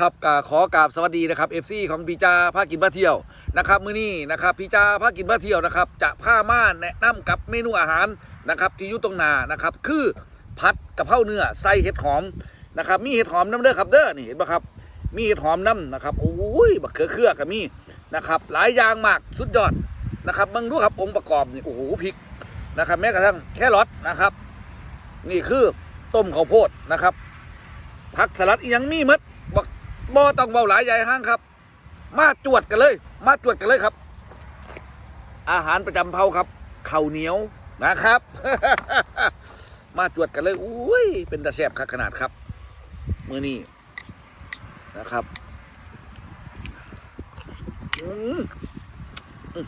ครับกาขอกราบสวัสดีนะครับเอฟซีของพี่จาพากินพาเที่ยวนะครับมื้อนี้นะครับพี่จาพากินพาเที่ยวนะครับจะพาม่านแนะนำกับเมนูอาหารนะครับที่อยู่ตรงหน้านะครับคือผัดกะเพราเนื้อใส่เห็ดหอมนะครับมีเห็ดหอมน้ำเด้อครับเด้อนี่เห็นปะครับมีเห็ดหอมน้ำนะครับโอ้ยบักเขือเครือก็มีนะครับหลายอย่างมากสุดยอดนะครับมึงดูครับองค์ประกอบนี่โอ้โหพริกนะครับแม้กระทั่งแครอทนะครับ นี่คือต้มข้าวโพดนะครับผักสลัดอีหยังมีหมด บ่ต้องเบาหลายใหญ่ห้างครับ มาจวดกันเลย มาจวดกันเลยครับ อาหารประจำเผาครับข้าวเหนียวนะครับ มาจวดกันเลยอุ้ยเป็นตะแซบขนาดครับ มือนี้นะครับอืมอืม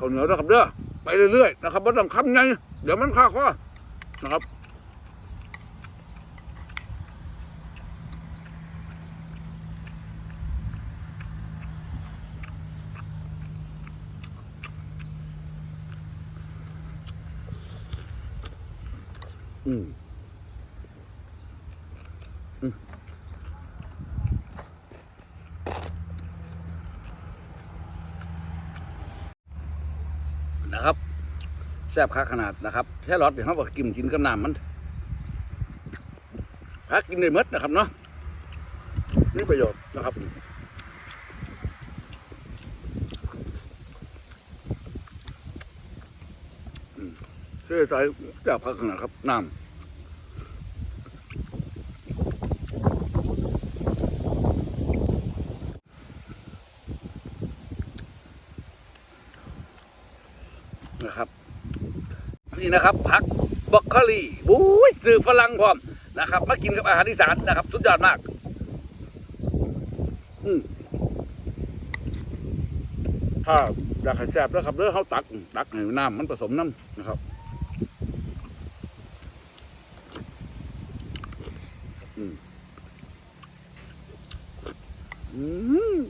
ข้าวเหนียวนะครับเด้อไปเรื่อยๆนะครับไม่ต้องคำไงเดี๋ยวมันคาคอนะครับอืมอืม นะครับแซ่บค่าขนาดนะครับแค่รอดเดี๋ยวเขาบอกกินกินกับน้ำมันพักกินได้มดนะครับเนาะนี่ประโยชน์นะครับอืมเสื้อใจแซ่บค่าขนาดครับน้ำ นะครับ นี่นะครับผักบรอกโคลีบุ้ยสื่อฝรั่งพร้อมนะครับ มากินกับอาหารอีสานนะครับ สุดยอดมาก อืมถ้าอยากให้แซ่บนะครับเด้อเขาตัก ตักให้น้ำมันผสมน้ำนะครับ อืมอืม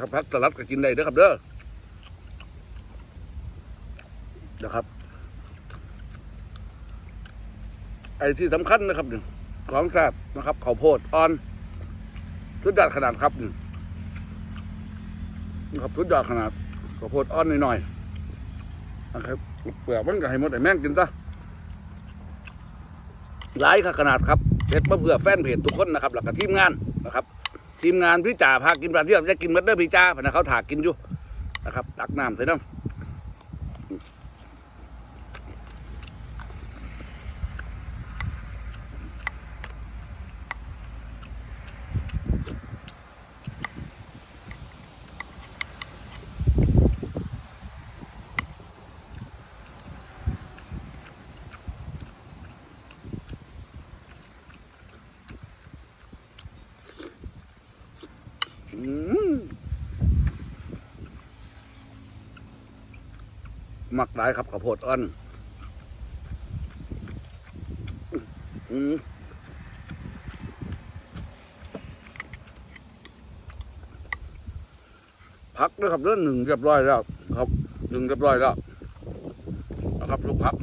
นะครับพักสลัดก็กินได้เด้อครับเด้อนะครับ ไอ้ที่สำคัญนะครับเนี่ยของแซ่บนะครับข้าวโพดอ่อนสุดยอดขนาดครับหนี่งนะครับสุดยอดขนาดข้าวโพดอ่อนหน่อยๆนะครับเปลือกมันก็ให้หมดไอ้แม่งกินซะหลายขนาดครับเพจมาเพื่อแฟนเพจทุกคนนะครับแล้วก็ทีมงานนะครับ ทีมงานพี่จ่าพากินปลาเที่ยวจะกินมัดเด้อพี่จ่าพะนะเขาถากกินอยู่นะครับ ตักน้ำใส่น้ำอืม มักหลายครับข้าวโพดอ่อนอืมพักด้วยครับเรื่องหนึ่งเรียบร้อยแล้ว ครับหนึ่งเรียบร้อยแล้วนะครับลูกพัก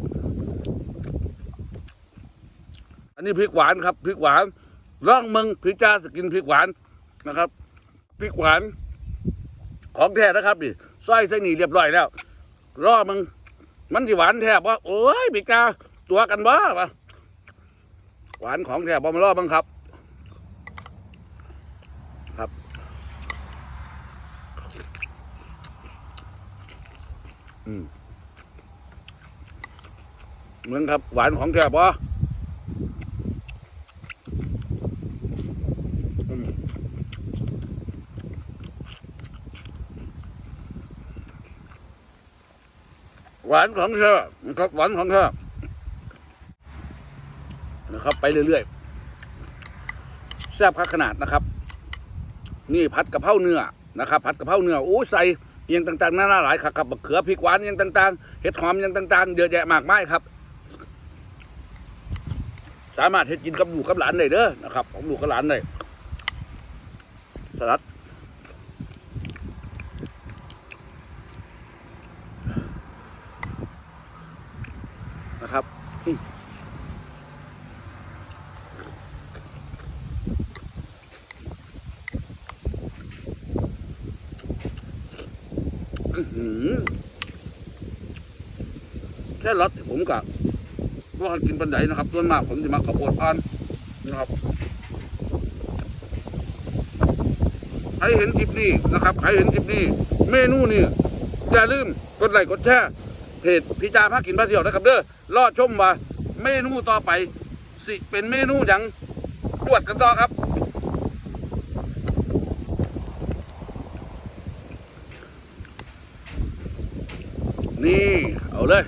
อันนี้พริกหวานครับพริกหวานร่องมืองพริกจ้าสกินพริกหวานนะครับพริกหวาน ของแท้นะครับดิซอยเส้นนี่เรียบร้อยแล้ว รอมึง มันที่หวานแท้ว่าโอ้ยพริกกาตัวกันบ้าวะหวานของแท้บ่มารอบังครับ ครับอืมเหมือนครับ หวานของแท้บ่อื หวานของเธอนะครับหวานของเธอนะครับ ไปเรื่อยๆแซ่บคักขนาดนะครับ นี่ผัดกะเพราเนื้อนะครับผัดกะเพราเนื้อโอ้ใส่เอียงต่างๆนานาหลายครับกับเขือพริกหวานเอียงต่าง ๆ เห็ดหอมเอียงต่าง ๆ เยอะแยะมากมายครับ สามารถเฮ็ดกินกับลูกกับหลานได้เด้อนะครับ ของลูกกับหลานได้สลัด นะครับแค่รสผมกับว่ากินปันไดนะครับส่วนมากผมจะมาขับโพดอ่อนนะครับใครเห็นคลิปนี้นะครับใครเห็นคลิปนี้ เมนูนี่อย่าลืมกดไลค์กดแชร์ เพจพิจาพากินพาเที่ยวนะครับเด้อรอชมว่าเมนูต่อไป สิเป็นเมนูอย่างตรวจกันต่อครับนี่เอาเลย